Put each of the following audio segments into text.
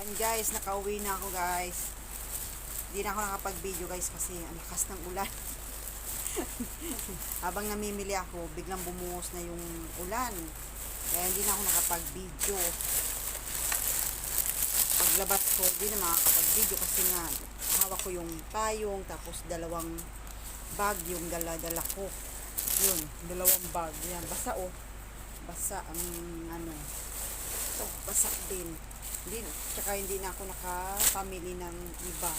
Yan guys, nakauwi na ako guys. Hindi na ako nakapag-video guys kasi ang lakas ng ulan. Habang namimili ako, biglang bumuhos na yung ulan. Kaya hindi na ako nakapag-video. Paglabas ko, hindi na makakapag-video kasi nga hawak ko yung tayong tapos dalawang bag yung dala-dala ko. Yun, dalawang bag. Yan, basa oh. Basa ang ano. Ito, basa din. Hindi, tsaka hindi na ako nakapamili ng iba.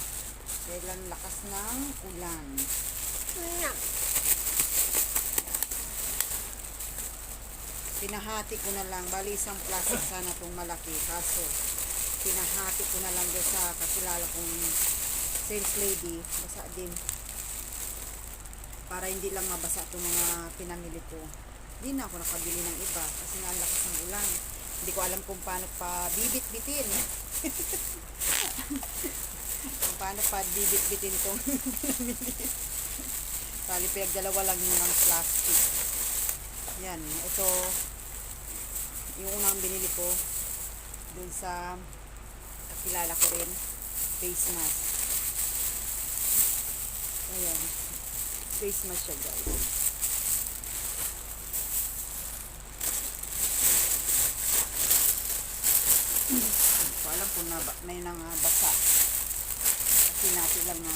Dahil ang lakas ng ulan. Pinahati ko na lang. Bali isang plastic sana itong malaki. Kaso, pinahati ko na lang doon sa kakilala kong sales lady. Basa din. Para hindi lang mabasa itong mga pinamili ko. Hindi na ako nakabili ng iba. Kasi nga ang lakas ng ulan. Hindi ko alam kung paano pa bibit-bitin. kung paano pa bibit-bitin itong pinamili. Bali, pinagdalawa lang yun ng plastic. Yan, ito yung unang binili ko dun sa kakilala ko rin face mask. Ayan. Face mask siya guys. Hindi ko na, may nang basa. Kasi natin lang na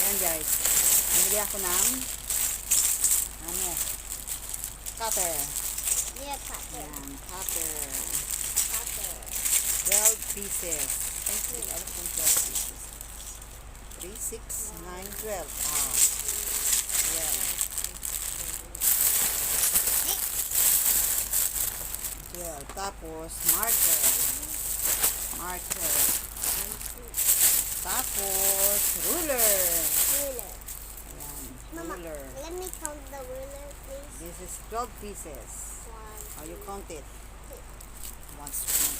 Ayan guys. Bumili ako ng ano cutter. Yeah, cutter. Ayan, cutter. Cutter. 12 pieces. Ay, hindi alam kung 12 pieces. 3, 6, 9, 12. Ah. Ayan. 12. Tapos, marker. Marker. Tapos, ruler. Ruler. Ayan, Mama, ruler. let me count the ruler, please. This is 12 pieces. One, How you count it? One spoon.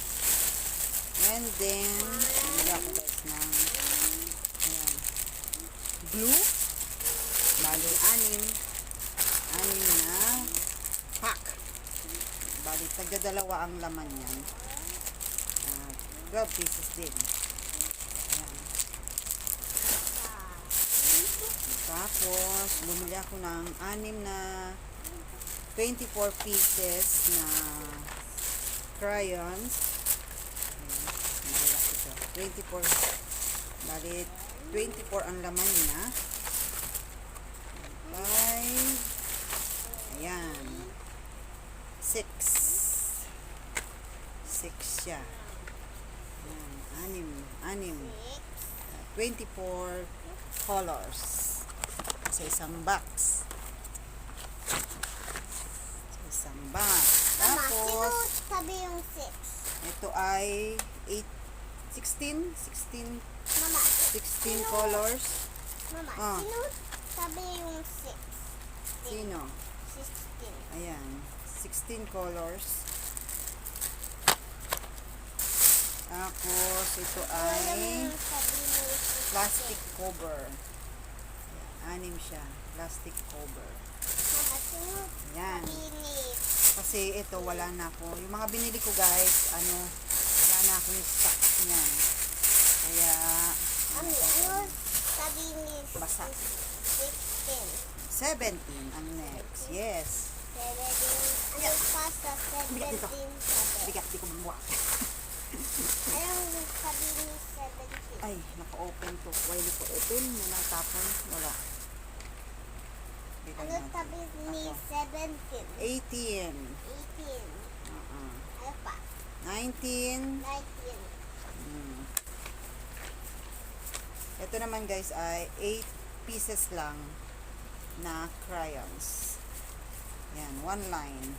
And then, bumili ako guys ng ayan, glue. Bali, anim. Anim na pack. Bali, tagdadalawa ang laman yan. Uh, 12 pieces din. Ayan. Tapos, bumili ako ng anim na 24 pieces na crayons. Ayan, malaki ito. 24. Bali, 24 ang laman niya. 5. Ayan. 6. 6 siya. Anim. Anim. 24 colors sa isang box. Sa isang box. Tapos, sabi yung six? ito ay 8, 16, 16, Mama, 16 colors. mama, Ah. sino sabi yung six? Sino? Sixteen. Ayan, 16 colors. Tapos, ito ay yung yung plastic cover. Anim siya. Plastic cover. Ni Kasi ito, wala na ako. Yung mga binili ko guys, ano, wala na akong stock niyan. Kaya, Ano, Basa. Sixteen. 17 ang next. Yes. Seventeen. Ano pa sa Bigat dito. Bigat, di ko mamuha. Ay, naka-open to. Why di ko open? Wala tapon. Wala. Dito Ano sabi ni Ako. seventeen? 18. Eighteen. Uh-uh. Ano pa? 19. Nineteen. Hmm. Ito naman guys ay 8 pieces lang na crayons. Yan, one line.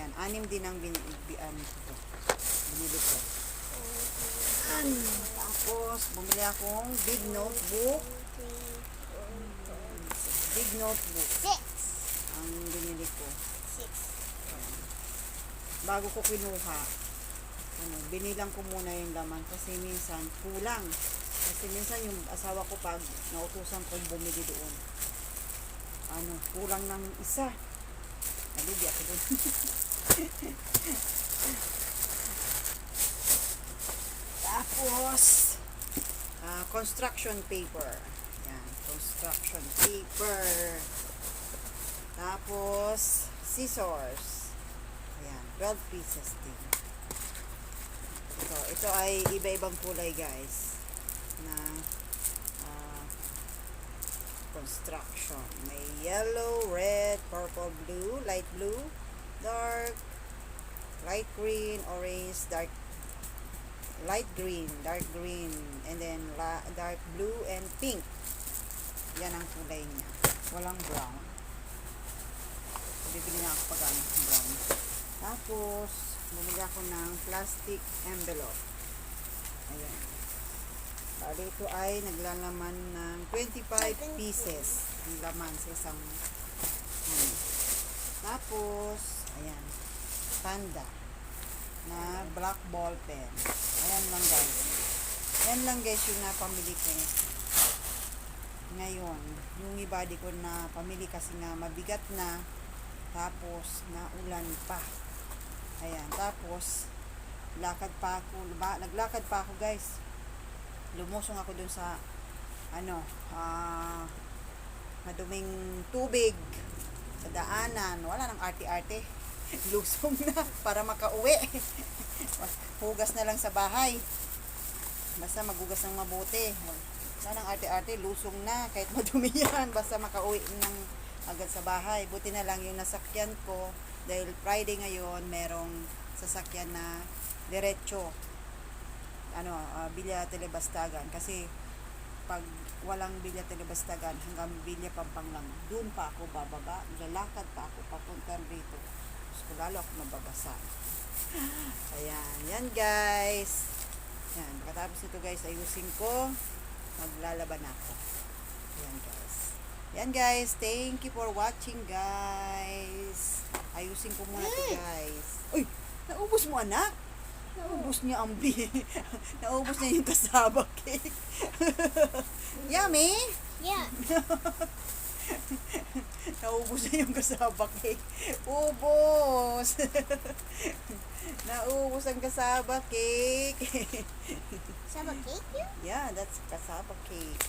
Yan, anim din ang bin, bi, binili ko. Tapos, bumili akong big notebook. Big notebook Six. ang binili ko. Six. Bago ko kinuha, ano, binilang ko muna yung laman kasi minsan kulang. Kasi minsan yung asawa ko pag nautusan kong bumili doon, ano, kulang ng isa. Nalugi ako doon. Tapos, ah, construction paper. Yan, construction paper. Tapos, scissors. Ayan, 12 pieces din. Ito, ito ay iba-ibang kulay guys. Na ah, construction. May yellow, red, purple, blue, light blue, dark, light green, orange, dark light green, dark green, and then la- dark blue and pink. Yan ang kulay niya. Walang brown. Bibili na ako pag ano, brown. Tapos, bumili ako ng plastic envelope. Ayan. Bali, ito ay naglalaman ng 25 pieces ang laman sa isang ano. Tapos, ayan, panda na black ball pen. Ayan lang guys. Yan lang guys yung napamili ko ngayon. Yung iba ko na pamili kasi nga mabigat na. Tapos, naulan pa. Ayan. Tapos, lakad pa ako. Ba, naglakad pa ako guys. Lumusong ako dun sa ano, ah, maduming tubig sa daanan. Wala nang arte-arte. Lusong na para makauwi. Hugas na lang sa bahay. Basta magugas ng mabuti. Wala nang arte-arte, lusong na. Kahit madumi yan. Basta makauwi ng agad sa bahay. Buti na lang yung nasakyan ko. Dahil Friday ngayon, merong sasakyan na diretso. Ano, uh, Bilya Telebastagan. Kasi pag walang Bilya Telebastagan hanggang Bilya Pampang lang, doon pa ako bababa. Lalakad pa ako papunta rito. Tapos ko lalo ako mababasa. Ayan. Yan guys. Yan. Pagkatapos nito guys, ayusin ko. Maglalaban ako. Yan guys. Yan guys. Thank you for watching guys. Ayusin ko muna to guys. Uy! Naubos mo anak? Naubos niya ang bi. Naubos niya yung kasaba cake. Yummy! Yeah. Naubos na yung kasaba cake. Ubos! Naubos ang kasaba cake. Saba cake you? yeah, that's kasaba cake.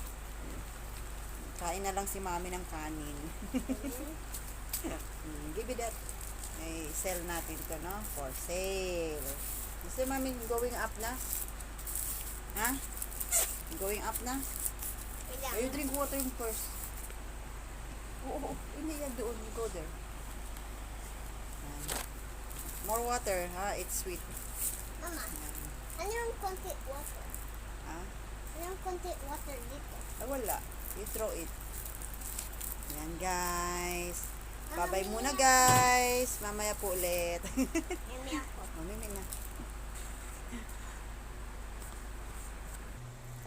Kain na lang si mami ng kanin. Mm, give it that. May sell natin to, no? For sale. Gusto mami going up na? Ha? Going up na? Are you drink water yung first? Oo, oo. Hindi yan doon. You go there. More water, ha? It's sweet. Mama, Yan. ano yung konti water? Ha? Ano yung konti water dito? Ah, wala. You throw it. Yan, guys. Babay muna, guys. Mamaya po ulit. Yummy ako. Mamimig na.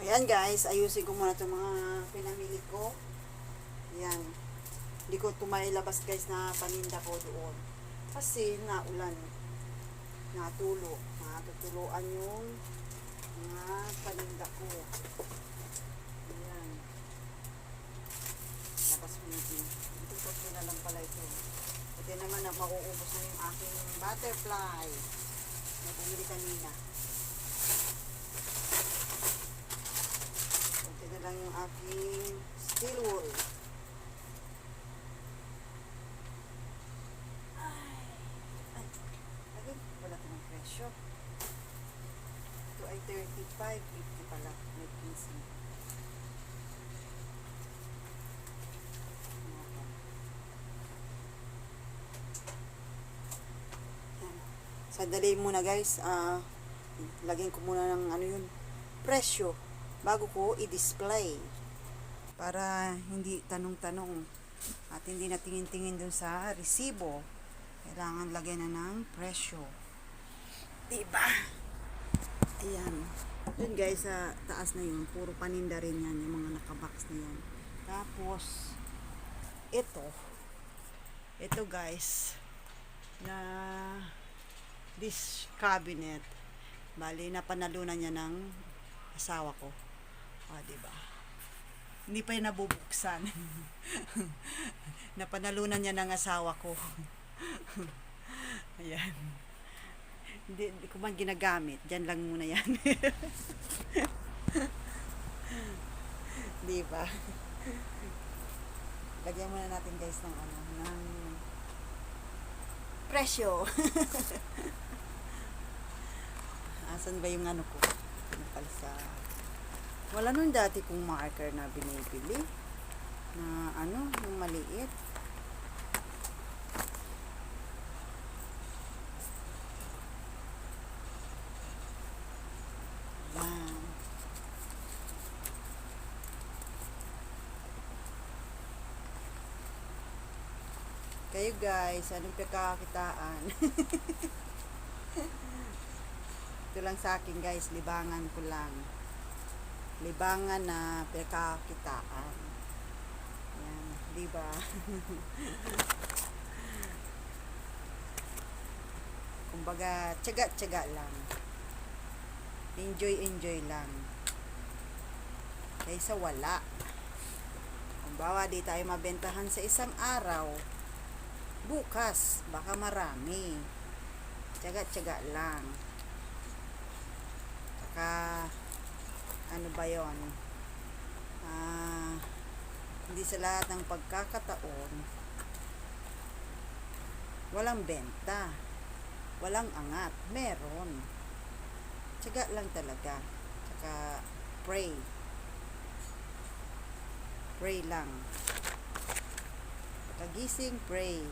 Ayan guys, ayusin ko muna itong mga pinamili ko. Ayan. Hindi ko tumailabas guys na paninda ko doon. Kasi naulan. Natulo. Natutuluan yung mga paninda ko. Ayan. Labas mo natin. Ito ko na lang pala ito. Ito naman na mauubos na yung aking butterfly. Na bumili kanina. Ito na lang yung aking steel wool. Ay, ay, ay, wala ka ng presyo. Ito ay 35, 50 pala. May 15. Okay. Yan. Sandali muna guys. Ah, lagyan ko muna ng ano yun, presyo bago ko i-display para hindi tanong-tanong at hindi na tingin-tingin dun sa resibo. Kailangan lagyan na ng presyo. Diba? Ayan. Dun guys, sa taas na yun, puro paninda rin yan, yung mga nakabox na yan. Tapos, ito, ito guys, na this cabinet, bali, napanalunan niya ng asawa ko. O, diba? Hindi pa yun nabubuksan. napanalunan niya ng asawa ko. Ayan. Hindi, ko man ginagamit. Diyan lang muna yan. Di ba? Lagyan muna natin guys ng ano, ng presyo. Asan ba yung ano ko? Ano pala sa... Wala nun dati kong marker na binibili. Na ano, yung maliit. Yan. Kayo guys, anong pagkakakitaan? Ito lang sa akin guys, libangan ko lang. Libangan na pagkakakitaan. Yan, di ba? Kumbaga, tiyaga-tiyaga lang. Enjoy, enjoy lang. Kaysa wala. Kumbawa, di tayo mabentahan sa isang araw. Bukas, baka marami. Tiyaga-tiyaga lang. Saka, ano ba yon? Ah, hindi sa lahat ng pagkakataon, walang benta. Walang angat. Meron. Tiyaga lang talaga. Saka, pray. Pray lang. Pagkagising, pray.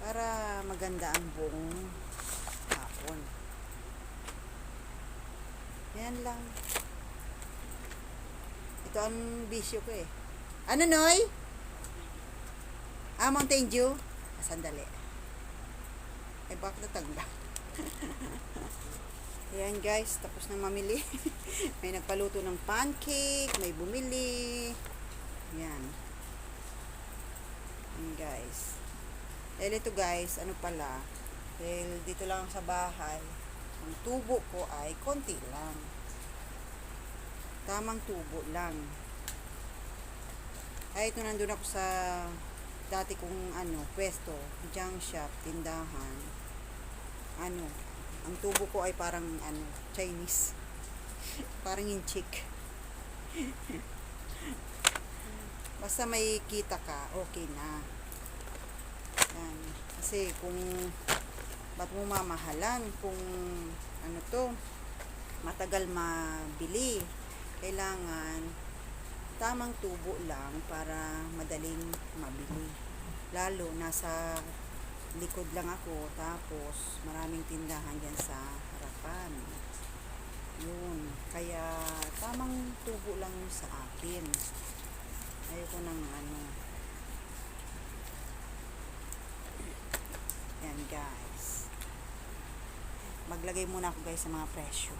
Para maganda ang buong hapon. Yan lang. Ito ang bisyo ko eh. Ano, Noy? Ah, Mountain Dew? Ah, sandali. Eh, bakit natangga? Ayan guys, tapos na mamili. may nagpaluto ng pancake, may bumili. Yan. Ayan guys. Dahil ito guys, ano pala, dahil dito lang sa bahay, ang tubo ko ay konti lang. Tamang tubo lang. Ay, ito nandun ako sa dati kong ano, pwesto, junk shop, tindahan. Ano, ang tubo ko ay parang ano, Chinese. parang yung chick. Basta may kita ka, okay na. Yan. Kasi kung ba't mo mamahalan kung ano to matagal mabili? Kailangan tamang tubo lang para madaling mabili. Lalo nasa likod lang ako tapos maraming tindahan dyan sa harapan. Yun. Kaya tamang tubo lang sa akin. Ayoko ng ano yan guys maglagay muna ako guys sa mga presyo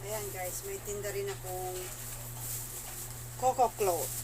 Ayan guys, may tinda rin akong Coco Cloth.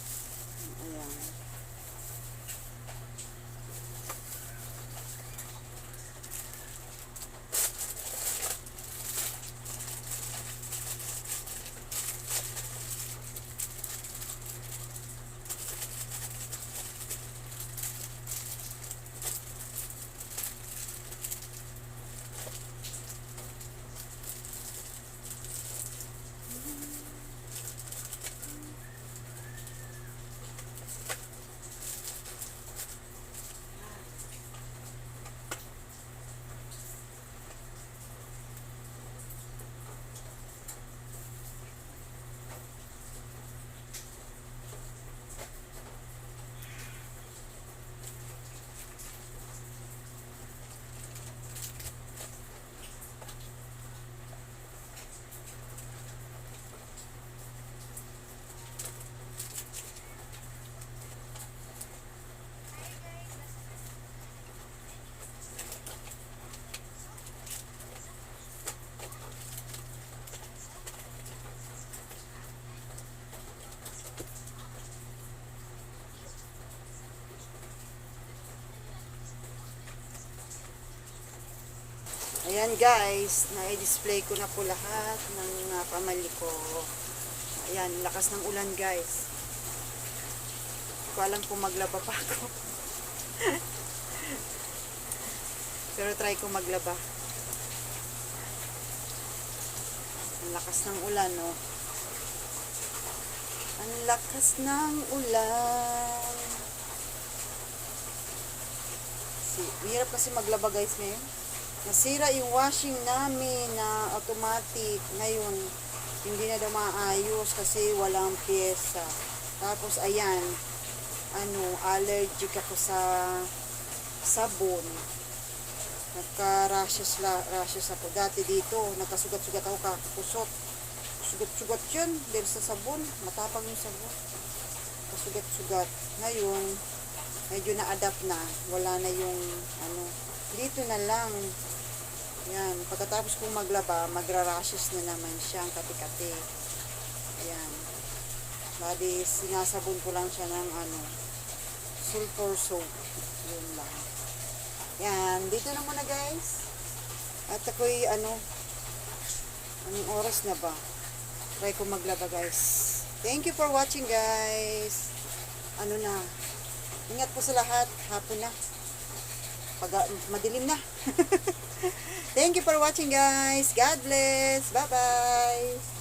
Ayan guys, na-display ko na po lahat ng uh, pamali ko. Ayan, lakas ng ulan guys. Hindi ko alam kung maglaba pa ako. Pero try ko maglaba. Ang lakas ng ulan, no? Ang lakas ng ulan. Si, hirap kasi maglaba guys ngayon. Nasira yung washing namin na automatic. Ngayon, hindi na daw maayos kasi walang pyesa. Tapos, ayan, ano, allergic ako sa sabon. Nagka-rashes, rashes ako. Dati dito, nagkasugat-sugat ako kakusot. Sugat-sugat yun dahil sa sabon. Matapang yung sabon. Kasugat-sugat. Ngayon, medyo na-adapt na. Wala na yung, ano, dito na lang. Yan. Pagkatapos kong maglaba, magra-rashes na naman siya ang kati-kati. Ayan. Bali, sinasabon ko lang siya ng, ano, sulfur soap. Yun lang. Yan. Dito na muna, guys. At ako'y, ano, anong oras na ba? Try ko maglaba, guys. Thank you for watching, guys. Ano na, Ingat po sa lahat. Hapon na. Pag madilim na. Thank you for watching guys. God bless. Bye-bye.